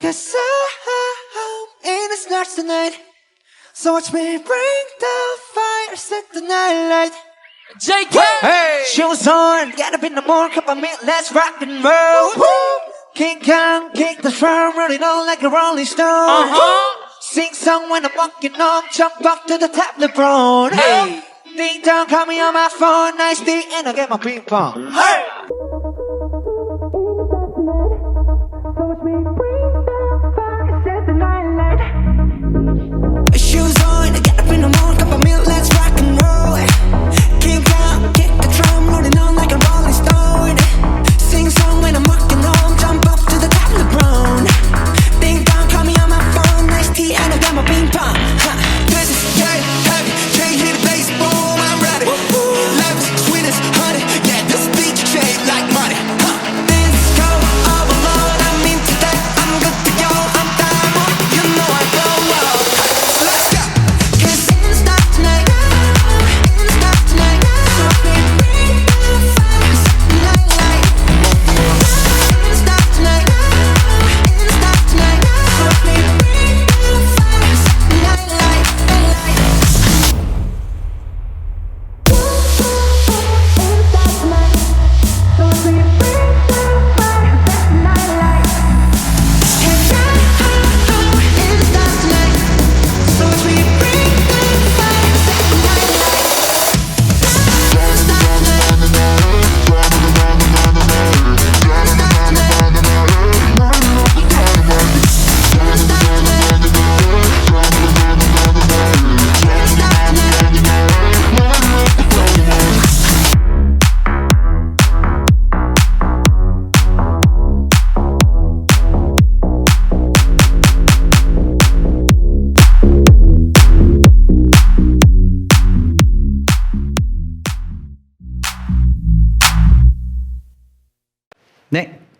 Cause I'm in the stars tonight. So watch me bring the fire, set the night light. JK! Hey! Shoes on, get up in the morning, cup of milk, let's rock and roll. King Kong, kick the drum, rolling on like a rolling stone. Uh-huh. Sing song when I'm walking on, jump up to the top, LeBron. Hey. Ding dong, call me on my phone, nice day, and I get my ping pong. Hey!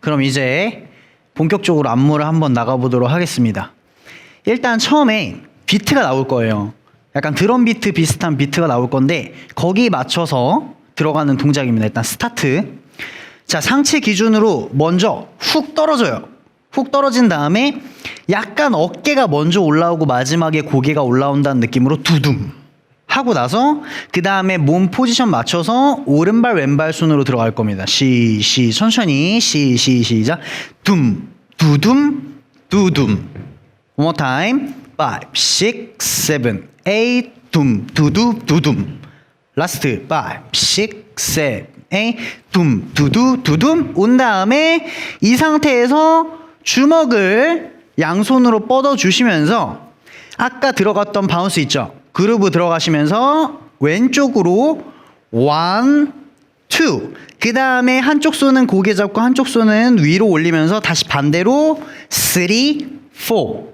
그럼 이제 본격적으로 안무를 한번 나가보도록 하겠습니다. 일단 처음에 비트가 나올 거예요. 약간 드럼 비트 비슷한 비트가 나올 건데 거기에 맞춰서 들어가는 동작입니다. 일단 스타트. 자, 상체 기준으로 먼저 훅 떨어져요. 훅 떨어진 다음에 약간 어깨가 먼저 올라오고 마지막에 고개가 올라온다는 느낌으로 두둠. 하고 나서 그 다음에 몸 포지션 맞춰서 오른발 왼발 순으로 들어갈 겁니다. 시, 시, 천천히 시, 시, 시작. 둠, 두둠, 두둠. One more time. Five, six, seven, eight. 둠, 두두, 두둠. 라스트. Five, six, seven, eight. 둠, 두두, 두둠. 온 다음에 이 상태에서 주먹을 양손으로 뻗어 주시면서 아까 들어갔던 바운스 있죠? 그루브 들어가시면서 왼쪽으로 원, 투. 그 다음에 한쪽 손은 고개 잡고 한쪽 손은 위로 올리면서 다시 반대로 쓰리, 포.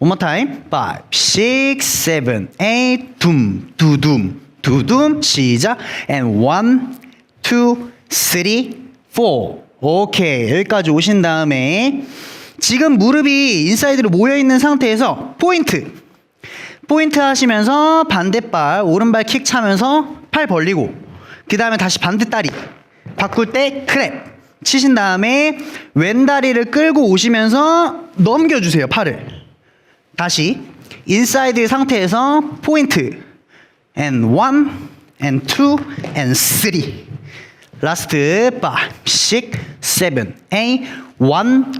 One more time. Five, six, seven, eight. 둠, 두둠, 두둠. 시작. And one, two, three, four. 오케이. 여기까지 오신 다음에 지금 무릎이 인사이드로 모여 있는 상태에서 포인트. 포인트 하시면서 반대발 오른발 킥 차면서 팔 벌리고 그 다음에 다시 반대 다리 바꿀 때 크랩 치신 다음에 왼 다리를 끌고 오시면서 넘겨주세요 팔을. 다시 인사이드 상태에서 포인트 and one and two and three. 라스트 5, 6, 7, 8, 1,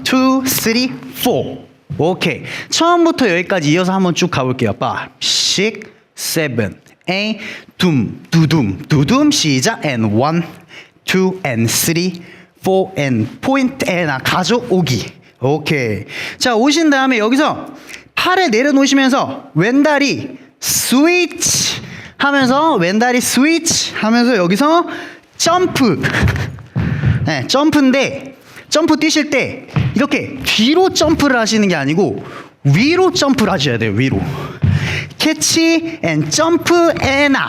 2, 3, 4 오케이. 처음부터 여기까지 이어서 한번 쭉 가볼게요 5, 6, 7, 8 둠, 두둠, 두둠 시작. And 1, 2 and 3, 4 and point. and 아, 가져오기. 오케이. 자 오신 다음에 여기서 팔을 내려놓으시면서 왼다리 스위치 하면서 왼다리 스위치 하면서 여기서 점프. 네, 점프인데 점프 뛰실 때 이렇게 뒤로 점프를 하시는 게 아니고 위로 점프를 하셔야 돼요 위로. 캐치 앤 점프 앤아.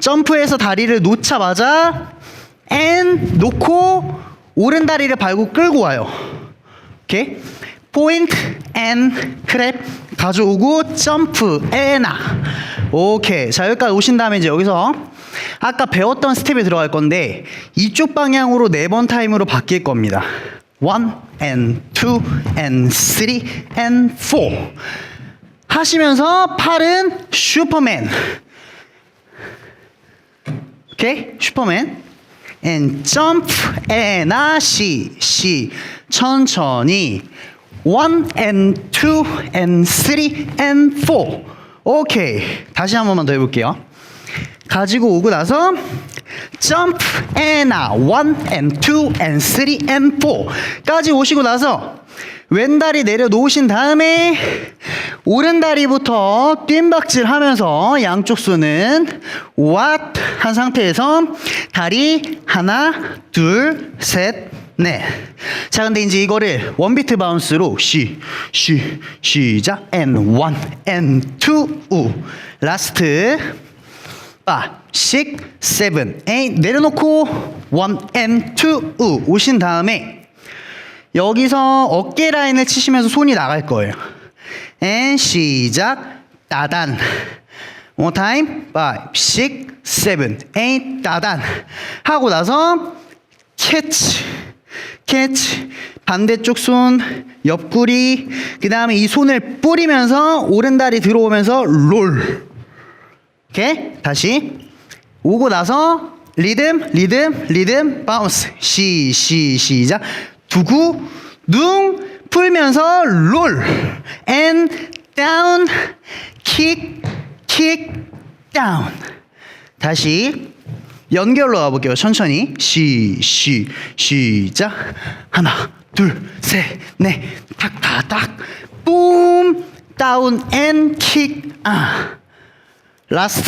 점프해서 다리를 놓자마자 앤 놓고 오른 다리를 밟고 끌고 와요. 오케이? 포인트 앤 크랩 가져오고 점프 앤아. 오케이. 자 여기까지 오신 다음에 이제 여기서 아까 배웠던 스텝에 들어갈 건데 이쪽 방향으로 네 번 타임으로 바뀔 겁니다 one and two and three and four. 하시면서 팔은 슈퍼맨. 오케이? 슈퍼맨. and jump and 아, 시, 시. 천천히. one and two and three and four. 오케이. 다시 한 번만 더 해볼게요. 가지고 오고 나서 jump 아, one and two and three and four까지 오시고 나서 왼다리 내려놓으신 다음에 오른다리부터 뜀박질 하면서 양쪽 손은 what 한 상태에서 다리 하나 둘셋넷. 자 근데 이제 이거를 원비트 바운스로 시, 시, 시작. and one and two. 우 라스트 five, six, seven, eight 내려놓고 one and two. 우 오신 다음에 여기서 어깨 라인을 치시면서 손이 나갈 거예요. and 시작. 따단. One time. Five, six, seven, eight 따단. 하고 나서 캐치 캐치 반대쪽 손 옆구리 그 다음에 이 손을 뿌리면서 오른 다리 들어오면서 롤 오케이? 다시. 오고 나서 리듬 리듬 리듬 바운스. 시 시 시작. 두구 둥 풀면서 롤. and down kick kick down 다시. 연결로 가볼게요. 천천히. 시 시 시작. 하나 둘 셋 넷. 탁 탁 탁 뿜 다운 and kick 아 Last.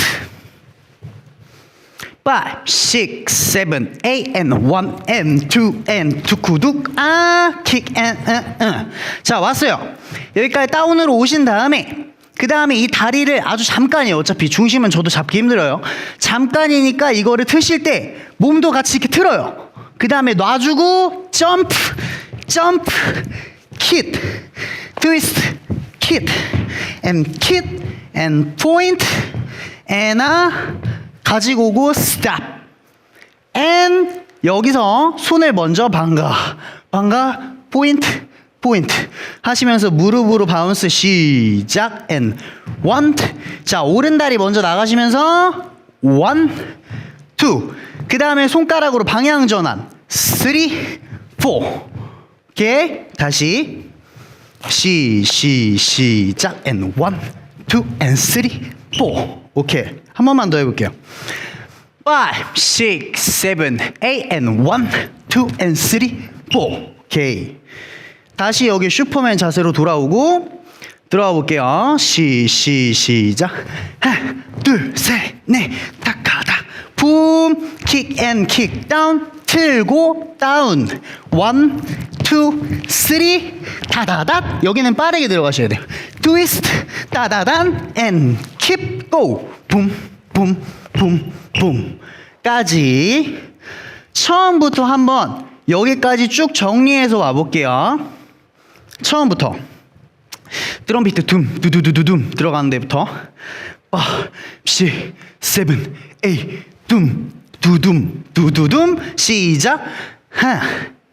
Five, six, seven, eight, and one, and two, and 두쿠둑, 아, kick, and, 어, 어. 자, 왔어요. 여기까지 다운으로 오신 다음에, 그 다음에 이 다리를 아주 잠깐이에요. 어차피 중심은 저도 잡기 힘들어요. 잠깐이니까 이거를 트실 때 몸도 같이 이렇게 틀어요. 그 다음에 놔주고, 점프, 점프, 킷, 트위스트, 킷, and 킷, and point, 아, 가지고 오고 stop. 여기서 손을 먼저 반가, 반가, 포인트, 포인트 하시면서 무릎으로 바운스 시작 and one. 자 오른다리 먼저 나가시면서 one, two. 그 다음에 손가락으로 방향 전환 three, four. 오케이 다시 시, 시, 시작 and one, two. 오케이 한 번만 더 해볼게요. five, six, seven, eight, and one, two, and three, four. 오케이. 다시 여기 슈퍼맨 자세로 돌아오고 들어가 볼게요. 시, 시, 시작. 하나, 둘, 셋, 넷, 타카다. 붐, 킥 앤 킥 다운, 틀고 다운. 원, 투, 쓰리, 다다닷. 여기는 빠르게 들어가셔야 돼요. 트위스트, 다다단, 앤 킵, 고. 붐, 붐, 붐, 붐. 까지. 처음부터 한번 여기까지 쭉 정리해서 와볼게요. 처음부터. 드럼 비트 둠 두두두두둠 들어가는 데부터 아, 시, 세븐, 둠, 두둠, 두두둠 시작 하,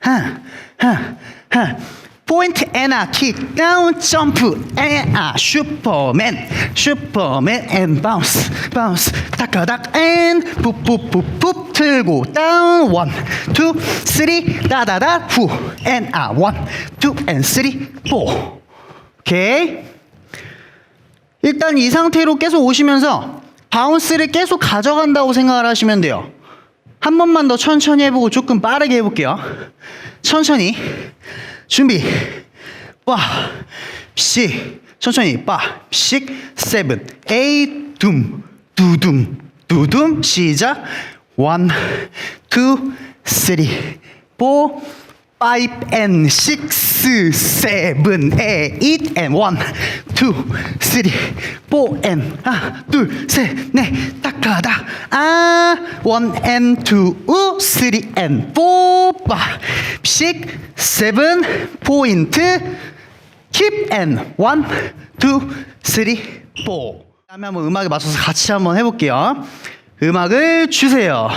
하, 하, 하 포인트 에나 킥 다운 점프 에아 슈퍼맨 슈퍼맨 앤 바운스 바운스 다카닥 앤 푸푸푸푸 틀고 다운 원, 투, 쓰리 다다다 후 앤아 원, 투, 앤 쓰리, 포 오케이. 일단 이 상태로 계속 오시면서 바운스를 계속 가져간다고 생각을 하시면 돼요. 한 번만 더 천천히 해보고 조금 빠르게 해볼게요. 천천히. 준비. 빠, 시. 천천히. 빠, 식, 세븐, 에잇, 둠, 두둠, 두둠. 시작. 원, 투, 쓰리, 포, five and six, seven, eight, and one, two, three, four, and 하나, 둘, 셋, 넷, 딱하다. 아, one and two, three and four, five, six, seven, 포인트, keep and one, two, three, four. 다음에 한번 음악에 맞춰서 같이 한번 해볼게요. 음악을 주세요.